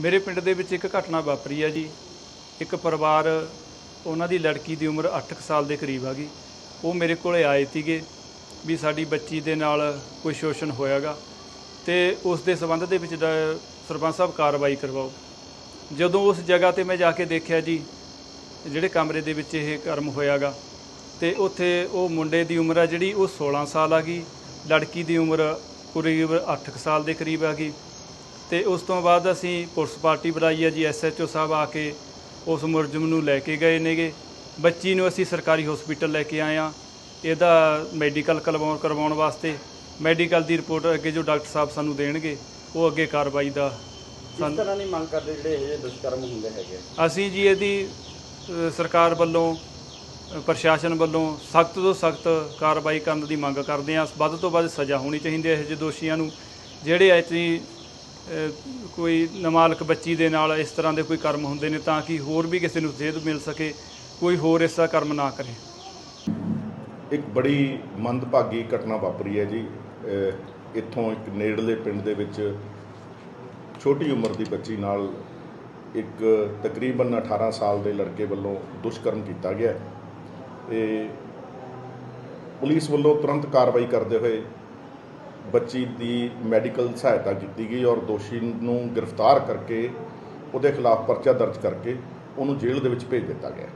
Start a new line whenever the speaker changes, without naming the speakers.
ਮੇਰੇ ਪਿੰਡ ਦੇ ਵਿੱਚ ਇੱਕ ਘਟਨਾ ਵਾਪਰੀ ਹੈ ਜੀ। ਇੱਕ ਪਰਿਵਾਰ ਉਹਨਾਂ ਦੀ ਲੜਕੀ ਦੀ ਉਮਰ 8 ਸਾਲ ਦੇ ਕਰੀਬ ਆ ਗਈ। ਉਹ ਮੇਰੇ ਕੋਲੇ ਆਏ ਸੀਗੇ ਵੀ ਸਾਡੀ ਬੱਚੀ ਦੇ ਨਾਲ ਕੋਈ ਸ਼ੋਸ਼ਣ ਹੋਇਆਗਾ ਤੇ ਉਸ ਦੇ ਸਬੰਧ ਦੇ ਵਿੱਚ ਡ- ਸਰਪੰਚ ਸਾਹਿਬ ਕਾਰਵਾਈ ਕਰਵਾਓ। ਜਦੋਂ ਉਸ ਜਗ੍ਹਾ ਤੇ ਮੈਂ ਜਾ ਕੇ ਦੇਖਿਆ ਜੀ, ਜਿਹੜੇ ਕਮਰੇ ਦੇ ਵਿੱਚ ਇਹ ਕਰਮ ਹੋਇਆਗਾ ਤੇ ਉੱਥੇ ਉਹ ਮੁੰਡੇ ਦੀ ਉਮਰ ਆ ਜਿਹੜੀ, ਉਹ 16 ਸਾਲ ਆ ਗਈ। ਲੜਕੀ ਦੀ ਉਮਰ ਕਰੀਬ 8 ਸਾਲ ਦੇ ਕਰੀਬ ਆ ਗਈ। ਤੇ ਉਸ ਤੋਂ ਬਾਅਦ ਅਸੀਂ ਪੁਲਿਸ ਪਾਰਟੀ ਬੁਲਾਈ ਆ ਜੀ ਐਸਐਚਓ ਸਾਹਿਬ ਆ ਕੇ ਉਸ ਮੁਲਜ਼ਮ ਨੂੰ ਲੈ ਕੇ ਗਏ ਨੇਗੇ। ਬੱਚੀ ਨੂੰ ਅਸੀਂ ਸਰਕਾਰੀ ਹਸਪੀਟਲ ਲੈ ਕੇ ਆਏ ਆ ਇਹਦਾ ਮੈਡੀਕਲ ਕਰਵਾਉਣ ਕਰਵਾਉਣ ਵਾਸਤੇ ਮੈਡੀਕਲ ਦੀ ਰਿਪੋਰਟ ਅੱਗੇ ਜੋ ਡਾਕਟਰ ਸਾਹਿਬ ਸਾਨੂੰ ਦੇਣਗੇ ਉਹ ਅੱਗੇ ਕਾਰਵਾਈ ਦਾ
ਕਿਸ ਤਰ੍ਹਾਂ ਦੀ ਮੰਗ ਕਰਦੇ ਜਿਹੜੇ ਇਹ ਜਿਹੇ ਦੁਸ਼ਕਰਮ ਹੁੰਦੇ ਹੈਗੇ?
ਅਸੀਂ ਜੀ ਇਹਦੀ ਅ, ਸਰਕਾਰ ਵੱਲੋਂ ਅ, ਪ੍ਰਸ਼ਾਸਨ ਵੱਲੋਂ ਸਖਤ ਤੋਂ ਸਖਤ ਕਾਰਵਾਈ ਕਰਨ ਦੀ ਮੰਗ ਕਰਦੇ ਹਾਂ। ਵੱਧ ਤੋਂ ਵੱਧ ਸਜ਼ਾ ਹੋਣੀ ਚਾਹੀਦੀ ਹੈ ਇਹੋ ਜਿਹੇ ਦੋਸ਼ੀਆਂ ਨੂੰ ਜਿਹੜੇ ਐਸੀ ਕੋਈ ਨਾਬਾਲਗ ਬੱਚੀ ਦੇ ਨਾਲ ਇਸ ਤਰ੍ਹਾਂ ਦੇ ਕੋਈ ਕਰਮ ਹੁੰਦੇ ਨੇ ਤਾਂ ਕਿ ਹੋਰ ਵੀ ਕਿਸੇ ਨੂੰ ਸੇਧ ਮਿਲ ਸਕੇ, ਕੋਈ ਹੋਰ ਇਸ ਤਰ੍ਹਾਂ ਕਰਮ ਨਾ ਕਰੇ
ਇੱਕ ਬੜੀ ਮੰਦਭਾਗੀ ਘਟਨਾ ਵਾਪਰੀ ਹੈ ਜੀ ਇੱਥੋਂ ਇੱਕ ਨੇੜਲੇ ਪਿੰਡ ਦੇ ਵਿੱਚ ਛੋਟੀ ਉਮਰ ਦੀ ਬੱਚੀ ਨਾਲ ਇੱਕ ਤਕਰੀਬਨ 18 ਸਾਲ ਦੇ ਲੜਕੇ ਵੱਲੋਂ ਦੁਸ਼ਕਰਮ ਕੀਤਾ ਗਿਆ ਹੈ। ਤੇ ਪੁਲਿਸ ਵੱਲੋਂ ਤੁਰੰਤ ਕਾਰਵਾਈ ਕਰਦੇ ਹੋਏ ਬੱਚੀ ਦੀ ਮੈਡੀਕਲ ਸਹਾਇਤਾ ਕੀਤੀ ਗਈ ਔਰ ਦੋਸ਼ੀ ਨੂੰ ਗ੍ਰਿਫਤਾਰ ਕਰਕੇ ਉਹਦੇ ਖਿਲਾਫ ਪਰਚਾ ਦਰਜ ਕਰਕੇ ਉਹਨੂੰ ਜੇਲ੍ਹ ਦੇ ਵਿੱਚ ਭੇਜ ਦਿੱਤਾ ਗਿਆ।